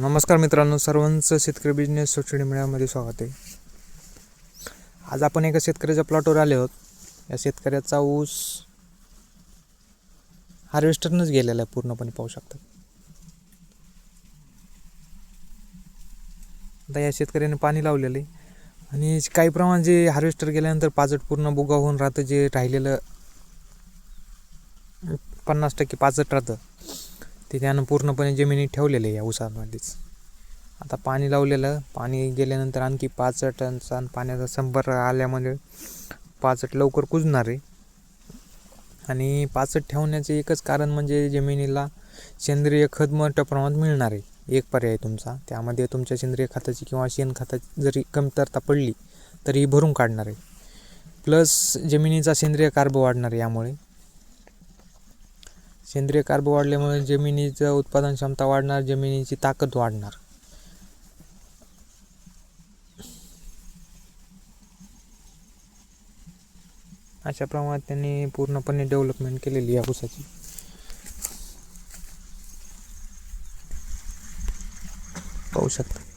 नमस्कार मित्रांनो सर्वांचं शेतकरी बिझनेस सोशल मीडियामध्ये स्वागत आहे. आज आपण एका शेतकऱ्याच्या प्लॉटवर आले आहोत. या शेतकऱ्याचा ऊस हार्वेस्टरनंच गेलेला आहे पूर्णपणे पाहू शकता. आता या शेतकऱ्याने पाणी लावलेलं आहे आणि काही प्रमाण जे हार्वेस्टर गेल्यानंतर पाचट पूर्ण बुगा होऊन राहतं जे राहिलेलं पन्नास टक्के पाचट राहतं. ते त्यानं पूर्णपणे जमिनीत ठेवलेलं आहे या ऊसामध्येच. आता पाणी लावलेलं पाणी गेल्यानंतर आणखी पाचटांचा आणि पाण्याचा संपर्क आल्यामुळे पाचट लवकर कुजणार आहे. आणि पाचट ठेवण्याचे एकच कारण म्हणजे जमिनीला सेंद्रिय खत मोठ्या प्रमाणात मिळणार आहे. एक पर्याय तुमचा त्यामध्ये तुमच्या सेंद्रिय खताची किंवा शेणखताची जरी कमतरता पडली तरी भरून काढणार आहे. प्लस जमिनीचा सेंद्रिय कार्ब वाढणार आहे यामुळे. सेंद्रिय कार्ब वाढल्यामुळे जमिनीचं उत्पादन क्षमता वाढणार जमिनीची ताकद वाढणार. अशा प्रमाणात त्यांनी पूर्णपणे डेव्हलपमेंट केलेली या ऊसाची. पाहू शकता.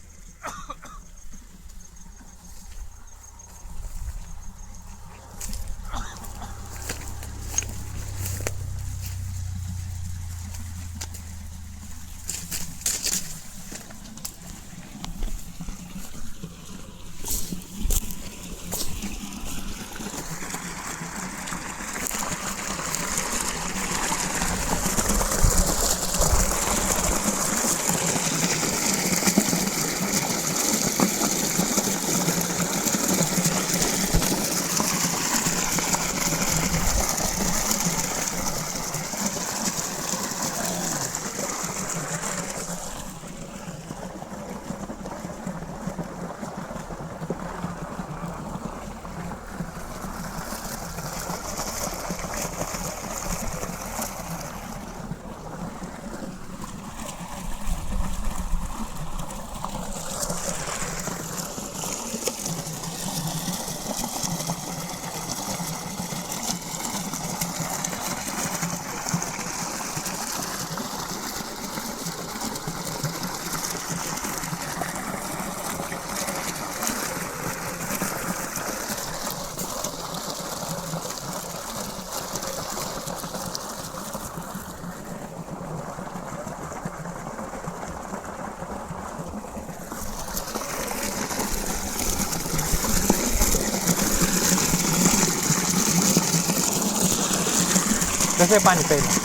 कसं आहे पाणी पहिलं